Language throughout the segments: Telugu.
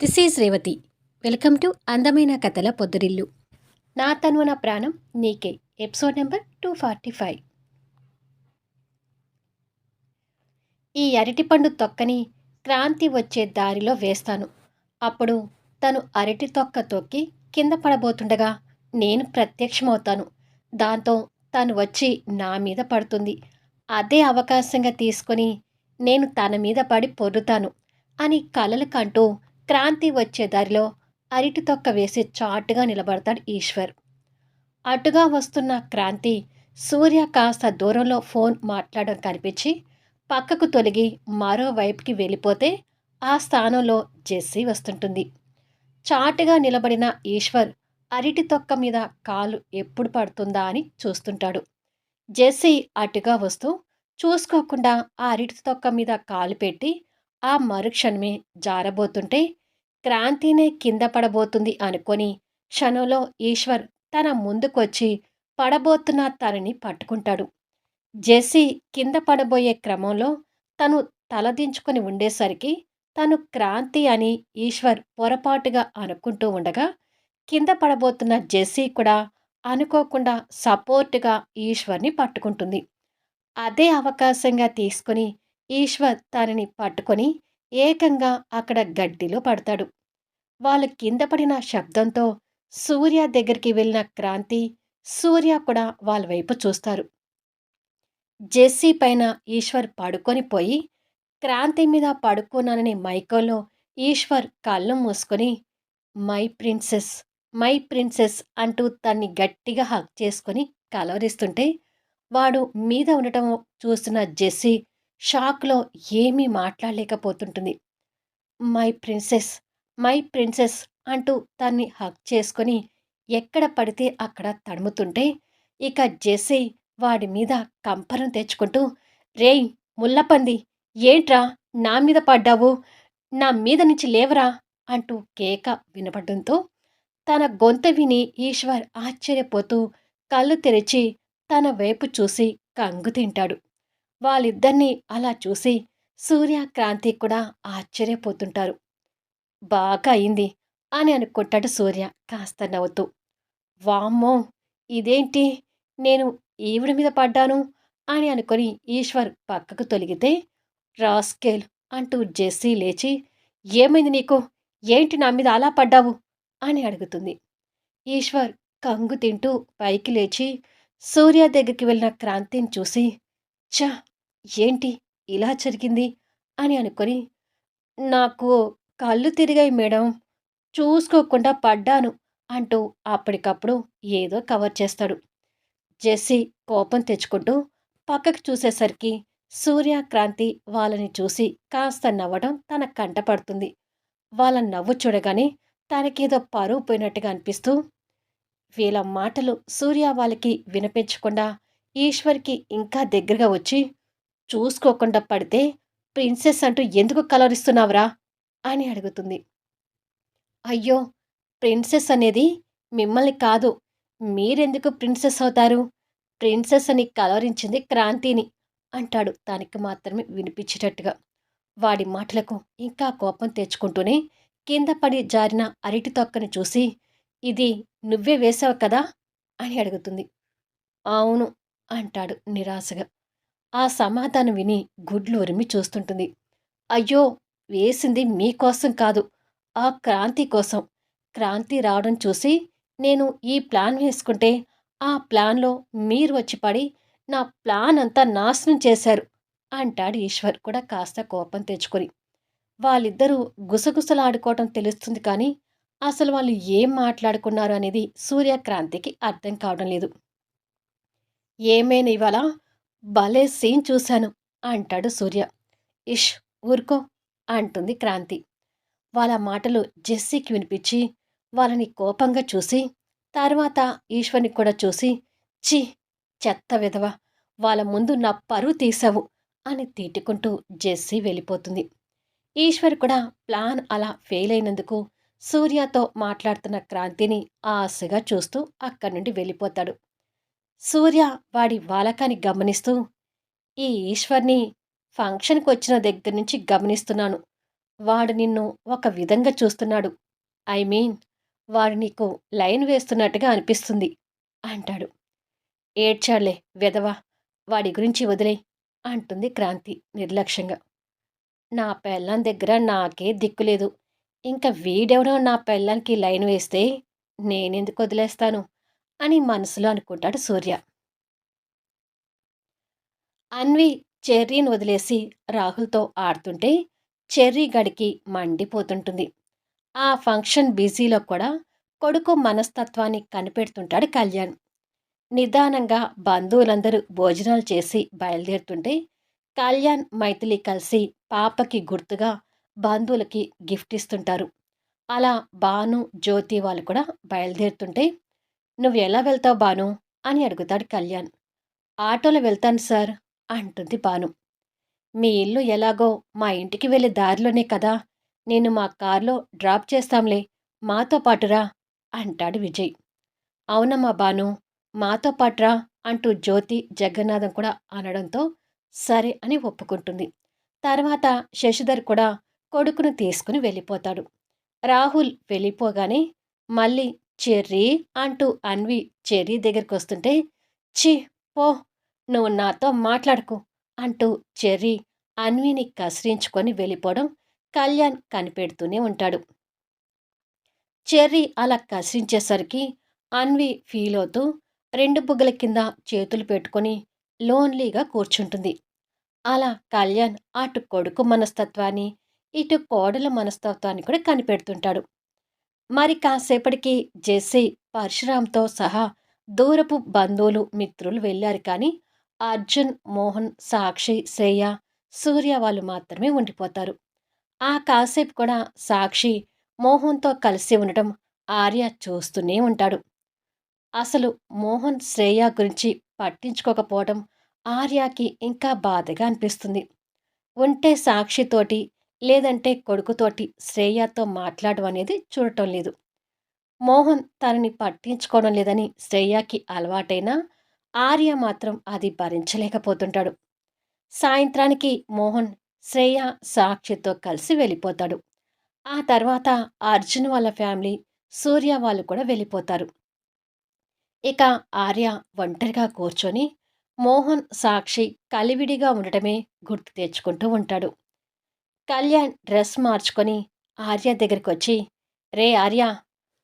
This is Revathi welcome to అందమైన కథల పొద్దురిల్లు నా తను నా ప్రాణం నీకే episode number two forty five ఈ అరటిపండు తొక్కని క్రాంతి వచ్చే దారిలో వేస్తాను. అప్పుడు తను అరటి తొక్క తొక్కి కింద పడబోతుండగా నేను ప్రత్యక్షమవుతాను. దాంతో తను వచ్చి నా మీద పడుతుంది. అదే అవకాశంగా తీసుకొని నేను తన మీద పడి పొర్రుతాను అని కలలు కంటూ క్రాంతి వచ్చే దారిలో అరిటి తొక్క వేసి చాటుగా నిలబడతాడు ఈశ్వర్. అటుగా వస్తున్న క్రాంతి సూర్య కాస్త దూరంలో ఫోన్ మాట్లాడడం కనిపించి పక్కకు తొలగి మరోవైపుకి వెళ్ళిపోతే ఆ స్థానంలో జెస్సీ వస్తుంటుంది. చాటుగా నిలబడిన ఈశ్వర్ అరిటి తొక్క మీద కాలు ఎప్పుడు పడుతుందా అని చూస్తుంటాడు. జెస్సీ అటుగా వస్తూ చూసుకోకుండా ఆ అరటి తొక్క మీద కాలు పెట్టి ఆ మరుక్షణమే జారబోతుంటే క్రాంతినే కింద పడబోతుంది అనుకొని క్షణంలో ఈశ్వర్ తన ముందుకొచ్చి పడబోతున్న తనని పట్టుకుంటాడు. జెస్సీ కింద పడబోయే క్రమంలో తను తలదించుకొని ఉండేసరికి తను క్రాంతి అని ఈశ్వర్ పొరపాటుగా అనుకుంటూ ఉండగా కింద పడబోతున్న జెస్సీ కూడా అనుకోకుండా సపోర్టుగా ఈశ్వర్ని పట్టుకుంటుంది. అదే అవకాశంగా తీసుకుని ఈశ్వర్ తనని పట్టుకొని ఏకంగా అక్కడ గడ్డిలో పడతాడు. వాళ్ళు కింద పడిన శబ్దంతో సూర్య దగ్గరికి వెళ్ళిన క్రాంతి సూర్య కూడా వాళ్ళ వైపు చూస్తారు. జెస్సీ పైన ఈశ్వర్ పడుకొని పోయి క్రాంతి మీద పడుకున్నానని మైకోలో ఈశ్వర్ కళ్ళు మూసుకొని మై ప్రిన్సెస్ మై ప్రిన్సెస్ అంటూ తన్ని గట్టిగా హక్ చేసుకొని కలవరిస్తుంటే వాడు మీద ఉండటం చూస్తున్న జెస్సీ షాక్లో ఏమీ మాట్లాడలేకపోతుంటుంది. మై ప్రిన్సెస్ మై ప్రిన్సెస్ అంటూ తన్ని హక్ చేసుకొని ఎక్కడ పడితే అక్కడ తడుముతుంటే ఇక జెస్సీ వాడి మీద కంపరం తెచ్చుకుంటూ రేయ్ ముల్లపంది ఏంట్రా నా మీద పడ్డావు? నా మీద నుంచి లేవరా? అంటూ కేక వినపడంతో తన గొంత విని ఈశ్వర్ ఆశ్చర్యపోతూ కళ్ళు తెరిచి తన వైపు చూసి కంగు తింటాడు. వాళ్ళిద్దరినీ అలా చూసి సూర్యక్రాంతి కూడా ఆశ్చర్యపోతుంటారు. బాగా అయింది అని అనుకుంటాడు సూర్య కాస్త నవ్వుతూ. వామ్మో! ఇదేంటి? నేను ఈవిడ మీద పడ్డాను అని అనుకొని ఈశ్వర్ పక్కకు తొలిగితే రాస్కేల్ అంటూ జెస్సీ లేచి ఏమైంది నీకు? ఏంటి నా మీద అలా పడ్డావు? అని అడుగుతుంది. ఈశ్వర్ కంగు తింటూ పైకి లేచి సూర్య దగ్గరికి వెళ్ళిన క్రాంతిని చూసి చ ఏంటి? ఇలా జరిగింది? అని అనుకొని నాకు కళ్ళు తిరిగాయి మేడం. చూసుకోకుండా పడ్డాను అంటూ అప్పటికప్పుడు ఏదో కవర్ చేస్తాడు. జెస్సీ కోపం తెచ్చుకుంటూ పక్కకు చూసేసరికి సూర్యక్రాంతి వాళ్ళని చూసి కాస్త నవ్వడం తన కంటపడుతుంది వాళ్ళ నవ్వు చూడగానే తనకేదో పరువు పోయినట్టుగా అనిపిస్తూ వీళ్ళ మాటలు సూర్య వాళ్ళకి వినిపించకుండా ఈశ్వర్కి ఇంకా దగ్గరగా వచ్చి చూసుకోకుండా పడితే ప్రిన్సెస్ అంటూ ఎందుకు కలరిస్తున్నావురా? అని అడుగుతుంది. అయ్యో! ప్రిన్సెస్ అనేది మిమ్మల్ని కాదు. మీరెందుకు ప్రిన్సెస్ అవుతారు? ప్రిన్సెస్ అని కలవరించింది క్రాంతిని అంటాడు తనకి మాత్రమే వినిపించేటట్టుగా. వాడి మాటలకు ఇంకా కోపం తెచ్చుకుంటూనే కింద పడి జారిన అరటి తొక్కని చూసి ఇది నువ్వే వేసావు కదా? అని అడుగుతుంది. అవును అంటాడు నిరాశగా. ఆ సమాధానం విని గుడ్లు ఉరిమి చూస్తుంటుంది. అయ్యో వేసింది మీకోసం కాదు ఆ క్రాంతి కోసం. క్రాంతి రావడం చూసి నేను ఈ ప్లాన్ వేసుకుంటే ఆ ప్లాన్లో మీరు వచ్చి పడి నా ప్లాన్ అంతా నాశనం చేశారు అంటాడు ఈశ్వర్ కూడా కాస్త కోపం తెచ్చుకొని. వాళ్ళిద్దరూ గుసగుసలాడుకోవటం తెలుస్తుంది కానీ అసలు వాళ్ళు ఏం మాట్లాడుకున్నారు అనేది సూర్యక్రాంతికి అర్థం కావడం లేదు. ఏమైనా ఇవాళ భలే సీన్ చూశాను అంటాడు సూర్య. ఇష్ ఊరుకో అంటుంది క్రాంతి. వాళ్ళ మాటలు జెస్సీకి వినిపించి వాళ్ళని కోపంగా చూసి తర్వాత ఈశ్వర్ని కూడా చూసి చి చెత్త విధవ వాళ్ళ ముందు నా పరువు తీసావు అని తిట్టుకుంటూ జెస్సీ వెళ్ళిపోతుంది. ఈశ్వర్ కూడా ప్లాన్ అలా ఫెయిల్ అయినందుకు సూర్యతో మాట్లాడుతున్న క్రాంతిని ఆశగా చూస్తూ అక్కడి నుండి వెళ్ళిపోతాడు. సూర్య వాడి బాలకాన్ని గమనిస్తూ ఈ ఈశ్వర్ని ఫంక్షన్కి వచ్చిన దగ్గర నుంచి గమనిస్తున్నాను. వాడు నిన్ను ఒక విధంగా చూస్తున్నాడు. ఐ మీన్ వాడు నీకు లైన్ వేస్తున్నట్టుగా అనిపిస్తుంది అంటాడు. ఏడ్చాడులే వెధవా వాడి గురించి వదిలే అంటుంది క్రాంతి నిర్లక్ష్యంగా. నా పెళ్ళాం దగ్గర నాకే దిక్కులేదు ఇంకా వీడెవడో నా పెళ్ళానికి లైన్ వేస్తే నేనెందుకు వదిలేస్తాను? అని మనసులో అనుకుంటాడు సూర్య. అన్వి చెర్రీని వదిలేసి రాహుల్తో ఆడుతుంటే చెర్రీ గడికి మండిపోతుంటుంది. ఆ ఫంక్షన్ బిజీలో కూడా కొడుకు మనస్తత్వాన్ని కనిపెడుతుంటాడు కళ్యాణ్. నిదానంగా బంధువులందరూ భోజనాలు చేసి బయలుదేరుతుంటే కళ్యాణ్ మైథిలి కలిసి పాపకి గుర్తుగా బంధువులకి గిఫ్ట్ ఇస్తుంటారు. అలా భాను జ్యోతి వాళ్ళు కూడా బయలుదేరుతుంటే నువ్వు ఎలా వెళ్తావు బాను? అని అడుగుతాడు కళ్యాణ్. ఆటోలో వెళ్తాను సార్ అంటుంది బాను. మీ ఇల్లు ఎలాగో మా ఇంటికి వెళ్ళే దారిలోనే కదా నేను మా కార్లో డ్రాప్ చేస్తాంలే మాతో పాటురా అంటాడు విజయ్. అవునమ్మా బాను మాతో పాటురా అంటూ జ్యోతి జగన్నాథం కూడా అనడంతో సరే అని ఒప్పుకుంటుంది. తర్వాత శశిధర్ కూడా కొడుకును తీసుకుని వెళ్ళిపోతాడు. రాహుల్ వెళ్ళిపోగానే మళ్ళీ చెర్రీ అంటూ అన్వి చెర్రీ దగ్గరికి వస్తుంటే చి పో నువ్వు నాతో మాట్లాడుకు అంటూ చెర్రీ అన్విని కసిరించుకొని వెళ్ళిపోవడం కళ్యాణ్ కనిపెడుతూనే ఉంటాడు. చెర్రీ అలా కసిరించేసరికి అన్వి ఫీల్ అవుతూ రెండు బుగ్గల కింద చేతులు పెట్టుకొని లోన్లీగా కూర్చుంటుంది. అలా కళ్యాణ్ అటు కొడుకు మనస్తత్వాన్ని ఇటు కోడల మనస్తత్వాన్ని కూడా కనిపెడుతుంటాడు. మరి కాసేపటికి జెస్సీ పరశురామ్తో సహా దూరపు బంధువులు మిత్రులు వెళ్ళారు కానీ అర్జున్ మోహన్ సాక్షి శ్రేయ సూర్య వాళ్ళు మాత్రమే ఉండిపోతారు. ఆ కాసేపు కూడా సాక్షి మోహన్తో కలిసి ఉండటం ఆర్య చూస్తూనే ఉంటాడు. అసలు మోహన్ శ్రేయ గురించి పట్టించుకోకపోవడం ఆర్యాకి ఇంకా బాధగా అనిపిస్తుంది. ఉంటే సాక్షితోటి లేదంటే కొడుకుతోటి శ్రేయతో మాట్లాడడం అనేది చూడటం లేదు. మోహన్ తనని పట్టించుకోవడం లేదని శ్రేయాకి అలవాటైనా ఆర్య మాత్రం అది భరించలేకపోతుంటాడు. సాయంత్రానికి మోహన్ శ్రేయ సాక్షితో కలిసి వెళ్ళిపోతాడు. ఆ తర్వాత అర్జున్ వాళ్ళ ఫ్యామిలీ సూర్య వాళ్ళు కూడా వెళ్ళిపోతారు. ఇక ఆర్య ఒంటరిగా కూర్చొని మోహన్ సాక్షి కలివిడిగా ఉండటమే గుర్తు తెచ్చుకుంటూ ఉంటాడు. కళ్యాణ్ డ్రెస్ మార్చుకొని ఆర్య దగ్గరికి వచ్చి రే ఆర్య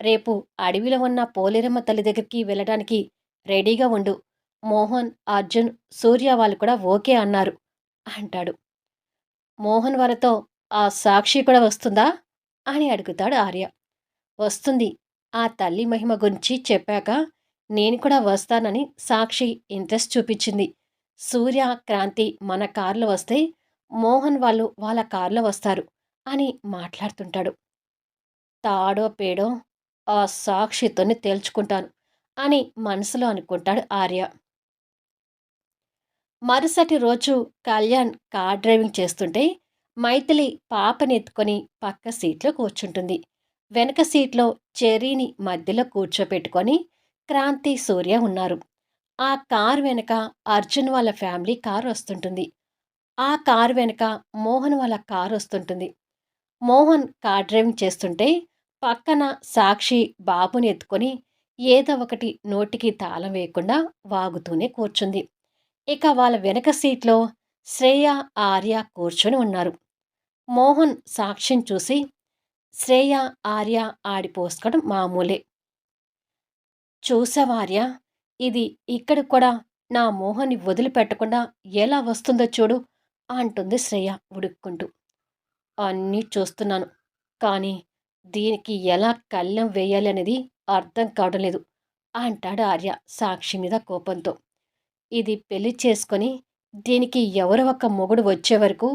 రేపు అడవిలో ఉన్న పోలేరమ్మ తల్లి దగ్గరికి వెళ్ళడానికి రెడీగా ఉండు. మోహన్ అర్జున్ సూర్య వాళ్ళు కూడా ఓకే అన్నారు అంటాడు. మోహన్ వాళ్ళతో ఆ సాక్షి కూడా వస్తుందా? అని అడుగుతాడు ఆర్య. వస్తుంది. ఆ తల్లి మహిమ గురించి చెప్పాక నేను కూడా వస్తానని సాక్షి ఇంట్రెస్ట్ చూపించింది. సూర్య క్రాంతి మన కారులో వస్తే మోహన్ వాళ్ళు వాళ్ళ కారులో వస్తారు అని మాట్లాడుతుంటాడు. తాడో పేడో ఆ సాక్షితోని తేల్చుకుంటాను అని మనసులో అనుకుంటాడు ఆర్య. మరుసటి రోజు కళ్యాణ్ కార్ డ్రైవింగ్ చేస్తుంటే మైథిలి పాపని ఎత్తుకొని పక్క సీట్లో కూర్చుంటుంది. వెనక సీట్లో చెరీని మధ్యలో కూర్చోపెట్టుకొని క్రాంతి సూర్య ఉన్నారు. ఆ కార్ వెనక అర్జున్ వాళ్ళ ఫ్యామిలీ కార్ వస్తుంటుంది. ఆ కారు వెనుక మోహన్ వాళ్ళ కారు వస్తుంటుంది. మోహన్ కార్ డ్రైవింగ్ చేస్తుంటే పక్కన సాక్షి బాబుని ఎత్తుకొని ఏదో ఒకటి నోటికి తాళం వేయకుండా వాగుతూనే కూర్చుంది. ఇక వాళ్ళ వెనక సీట్లో శ్రేయ ఆర్య కూర్చొని ఉన్నారు. మోహన్ సాక్షిని చూసి శ్రేయ ఆర్య ఆడిపోసుకోవడం మామూలే. చూసావార్య ఇది ఇక్కడ కూడా నా మోహన్ని వదిలిపెట్టకుండా ఎలా వస్తుందో చూడు. అంటుంది శ్రేయ ఉడుక్కుంటూ. అన్నీ చూస్తున్నాను. కానీ దీనికి ఎలా కళ్ళెం వేయాలి అనేది అర్థం కావడం లేదు అంటాడు ఆర్య సాక్షి మీద కోపంతో. ఇది పెళ్ళి చేసుకొని దీనికి ఎవరో ఒక మొగుడు వచ్చే వరకు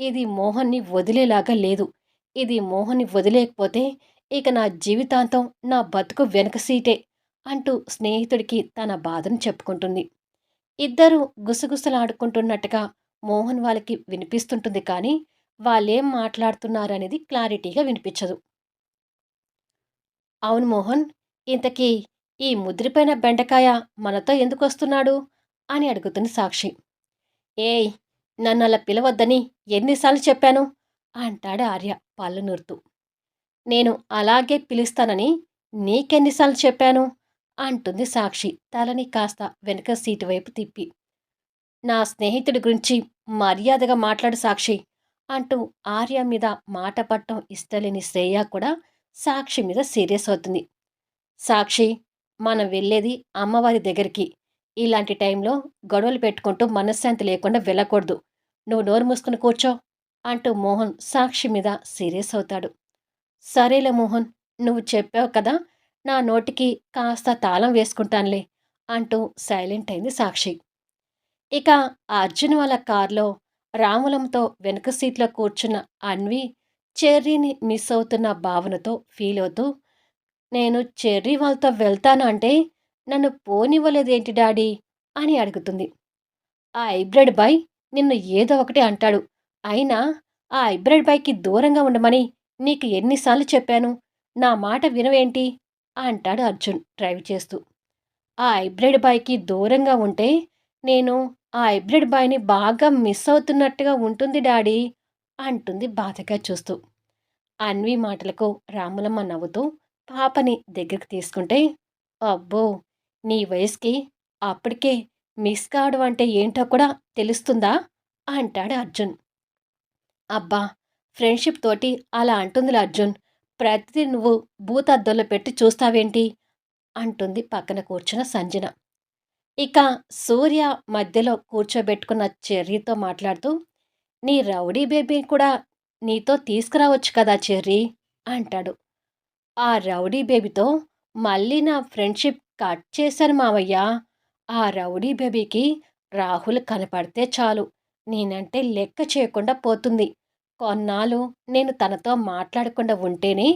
ఇది మోహన్ని వదిలేలాగా లేదు. ఇది మోహన్ని వదిలేకపోతే ఇక నా జీవితాంతం నా బతుకు వెనక సీటే అంటూ స్నేహితుడికి తన బాధను చెప్పుకుంటుంది. ఇద్దరూ గుసగుసలాడుకుంటున్నట్టుగా మోహన్ వాళ్ళకి వినిపిస్తుంటుంది కానీ వాళ్ళేం మాట్లాడుతున్నారనేది క్లారిటీగా వినిపించదు. అవును మోహన్ ఇంతకీ ఈ ముద్రిపోయిన బెండకాయ మనతో ఎందుకు వస్తున్నాడు అని అడుగుతుంది సాక్షి. ఏయ్ నన్ను అలా పిలవద్దని ఎన్నిసార్లు చెప్పాను? అంటాడు ఆర్య పళ్ళు నూరుతూ. నేను అలాగే పిలుస్తానని నీకెన్నిసార్లు చెప్పాను? అంటుంది సాక్షి తలని కాస్త వెనుక సీటు వైపు తిప్పి. నా స్నేహితుడి గురించి మర్యాదగా మాట్లాడు సాక్షి అంటూ ఆర్య మీద మాట పట్టం ఇష్టలేని శ్రేయ కూడా సాక్షి మీద సీరియస్ అవుతుంది. సాక్షి మనం వెళ్ళేది అమ్మవారి దగ్గరికి. ఇలాంటి టైంలో గొడవలు పెట్టుకుంటూ మనశ్శాంతి లేకుండా వెళ్ళకూడదు. నువ్వు నోరు మూసుకుని కూర్చో అంటూ మోహన్ సాక్షి మీద సీరియస్ అవుతాడు. సరేలే మోహన్ నువ్వు చెప్పావు కదా నా నోటికి కాస్త తాళం వేసుకుంటానులే అంటూ సైలెంట్ అయింది సాక్షి. ఇక అర్జున్ వాళ్ళ కారులో రాములంతో వెనుక సీట్లో కూర్చున్న అన్వి చెర్రీని మిస్ అవుతున్న భావనతో ఫీల్ అవుతూ నేను చెర్రీ వాళ్ళతో వెళ్తాను అంటే నన్ను పోనివ్వలేదేంటి డాడీ? అని అడుగుతుంది. ఆ హైబ్రిడ్ బాయ్ నిన్ను ఏదో ఒకటి అంటాడు. అయినా ఆ హైబ్రిడ్ బాయ్కి దూరంగా ఉండమని నీకు ఎన్నిసార్లు చెప్పాను. నా మాట వినవేంటి? అంటాడు అర్జున్ డ్రైవ్ చేస్తూ. ఆ హైబ్రిడ్ బాయ్కి దూరంగా ఉంటే నేను ఆ హైబ్రిడ్ బాయ్ని బాగా మిస్ అవుతున్నట్టుగా ఉంటుంది డాడీ అంటుంది బాధగా చూస్తూ. అన్వి మాటలకు రాములమ్మ నవ్వుతూ పాపని దగ్గరికి తీసుకుంటే అబ్బో నీ వయసుకి అప్పటికే మిస్ కావడం అంటే ఏంటో కూడా తెలుస్తుందా? అంటాడు అర్జున్. అబ్బా ఫ్రెండ్షిప్ తోటి అలా అంటుందిలే అర్జున్. ప్రతిదీ నువ్వు భూతద్దంలో పెట్టి చూస్తావేంటి? అంటుంది పక్కన కూర్చున్న సంజన. ఇక సూర్య మధ్యలో కూర్చోబెట్టుకున్న చెర్రీతో మాట్లాడుతూ నీ రౌడీ బేబీ కూడా నీతో తీసుకురావచ్చు కదా చెర్రీ అంటాడు. ఆ రౌడీ బేబీతో మళ్ళీ నా ఫ్రెండ్షిప్ కట్ చేశాను మావయ్య. ఆ రౌడీ బేబీకి రాహుల్ కనపడితే చాలు. నేనంటే లెక్క చేయకుండా పోతుంది. కొన్నాళ్ళు నేను తనతో మాట్లాడకుండా ఉంటేనే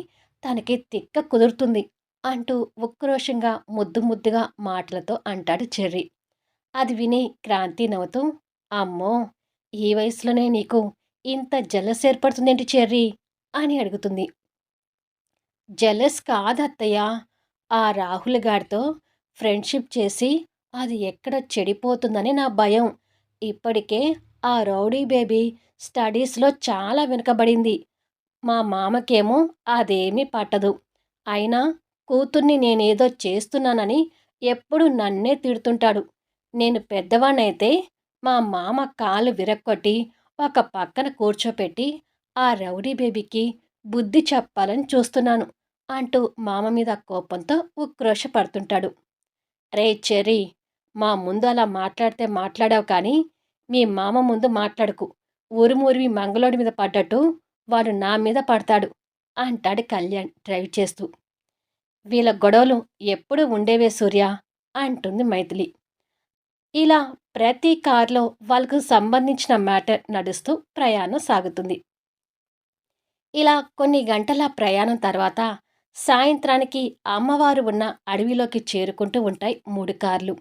తనకి తిక్క కుదురుతుంది. అంటూ ఉక్రోషంగా ముద్దు ముద్దుగా మాటలతో అంటాడు చెర్రీ. అది విని క్రాంతి నవ్వుతూ అమ్మో ఈ వయసులోనే నీకు ఇంత జలస్ ఏర్పడుతుందేంటి చెర్రీ? అని అడుగుతుంది. జలస్ కాదత్తయ్య ఆ రాహుల్ గారితో ఫ్రెండ్షిప్ చేసి అది ఎక్కడ చెడిపోతుందని నా భయం. ఇప్పటికే ఆ రౌడీ బేబీ స్టడీస్లో చాలా వెనుకబడింది. మా మామకేమో అదేమీ పట్టదు. అయినా కూతుర్ని నేనేదో చేస్తున్నానని ఎప్పుడు నన్నే తిడుతుంటాడు. నేను పెద్దవాణ్ణైతే మా మామ కాలు విరక్కొట్టి ఒక పక్కన కూర్చోపెట్టి ఆ రౌడీ బేబీకి బుద్ధి చెప్పాలని చూస్తున్నాను అంటూ మామ మీద కోపంతో ఉక్రోషపడుతుంటాడు రే చెర్రీ మా ముందు అలా మాట్లాడితే మాట్లాడావు కానీ మీ మామ ముందు మాట్లాడుకు. ఊరుమూరివి మంగళోడి మీద పడ్డట్టు వాడు నా మీద పడతాడు అంటాడు కళ్యాణ్ డ్రైవ్ చేస్తూ. వీళ్ళ గొడవలు ఎప్పుడు ఉండేవే సూర్య? అంటుంది మైథిలి. ఇలా ప్రతి కార్లో వాళ్ళకు సంబంధించిన మ్యాటర్ నడుస్తూ ప్రయాణం సాగుతుంది. ఇలా కొన్ని గంటల ప్రయాణం తర్వాత సాయంత్రానికి అమ్మవారు ఉన్న అడవిలోకి చేరుకుంటూ ఉంటాయి మూడు కార్లు.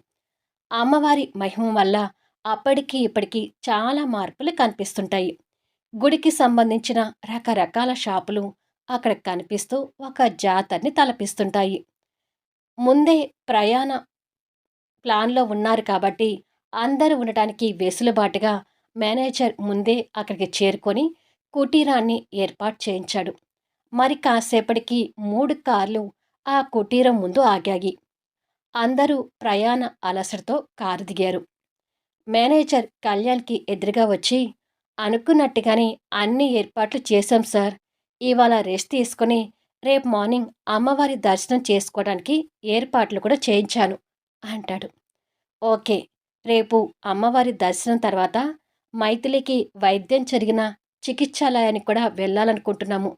అమ్మవారి మహిమ వల్ల అప్పటికి ఇప్పటికీ చాలా మార్పులు కనిపిస్తుంటాయి. గుడికి సంబంధించిన రకరకాల షాపులు అక్కడ కనిపిస్తూ ఒక జాతరని తలపిస్తుంటాయి. ముందే ప్రయాణ ప్లాన్లో ఉన్నారు కాబట్టి అందరూ ఉండటానికి వెసులుబాటుగా మేనేజర్ ముందే అక్కడికి చేరుకొని కుటీరాన్ని ఏర్పాటు చేయించాడు. మరి కాసేపటికి మూడు కార్లు ఆ కుటీరం ముందు ఆగాయి. అందరూ ప్రయాణ అలసటతో కారు దిగారు. మేనేజర్ కళ్యాణ్కి ఎదురుగా వచ్చి అనుకున్నట్టుగానే అన్ని ఏర్పాట్లు చేశాం సార్. ఇవాళ రెస్ట్ తీసుకుని రేపు మార్నింగ్ అమ్మవారి దర్శనం చేసుకోవడానికి ఏర్పాట్లు కూడా చేయించాను అంటాడు. ఓకే రేపు అమ్మవారి దర్శనం తర్వాత మైథిలికి వైద్యం జరిగిన చికిత్సాలయానికి కూడా వెళ్ళాలనుకుంటున్నాము.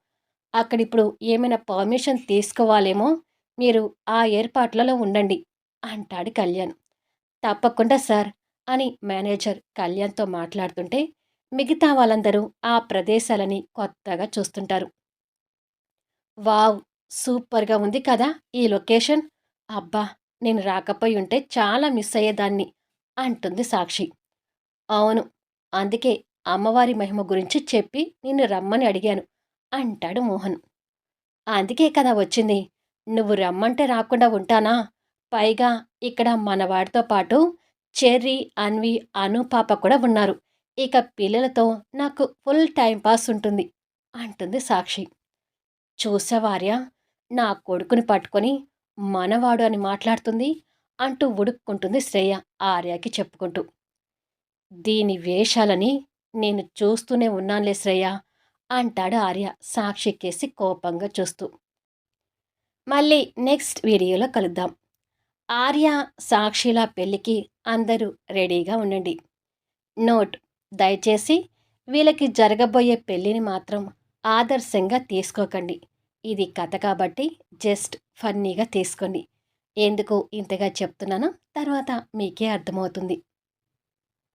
అక్కడిప్పుడు ఏమైనా పర్మిషన్ తీసుకోవాలేమో మీరు ఆ ఏర్పాట్లలో ఉండండి అంటాడు కళ్యాణ్. తప్పకుండా సార్ అని మేనేజర్ కళ్యాణ్తో మాట్లాడుతుంటే మిగతా వాళ్ళందరూ ఆ ప్రదేశాలని కొత్తగా చూస్తుంటారు. వావ్! సూపర్గా ఉంది కదా ఈ లొకేషన్. అబ్బా! నేను రాకపోయి ఉంటే చాలా మిస్ అయ్యేదాన్ని అంటుంది సాక్షి. అవును అందుకే అమ్మవారి మహిమ గురించి చెప్పి నిన్ను రమ్మని అడిగాను అంటాడు మోహన్. అందుకే కదా వచ్చింది. నువ్వు రమ్మంటే రాకుండా ఉంటానా? పైగా ఇక్కడ మనవాడితో పాటు చెర్రీ అన్వి అను పాప కూడా ఉన్నారు. ఇక పిల్లలతో నాకు ఫుల్ టైం పాస్ ఉంటుంది అంటుంది సాక్షి. చూసావార్య నా కొడుకుని పట్టుకొని మనవాడు అని మాట్లాడుతుంది అంటూ ఉడుక్కుంటుంది శ్రేయ ఆర్యకి చెప్పుకుంటూ. దీని వేషాలని నేను చూస్తూనే ఉన్నానులే శ్రేయ అంటాడు ఆర్య సాక్షికేసి కోపంగా చూస్తూ. మళ్ళీ నెక్స్ట్ వీడియోలో కలుద్దాం. ఆర్య సాక్షిల పెళ్ళికి అందరూ రెడీగా ఉండండి. నోట్ దయచేసి వీళ్ళకి జరగబోయే పెళ్ళిని మాత్రం ఆదర్శంగా తీసుకోకండి. ఇది కథ కాబట్టి జస్ట్ ఫన్నీగా తీసుకోండి. ఎందుకు ఇంతగా చెప్తున్నానో తర్వాత మీకే అర్థమవుతుంది.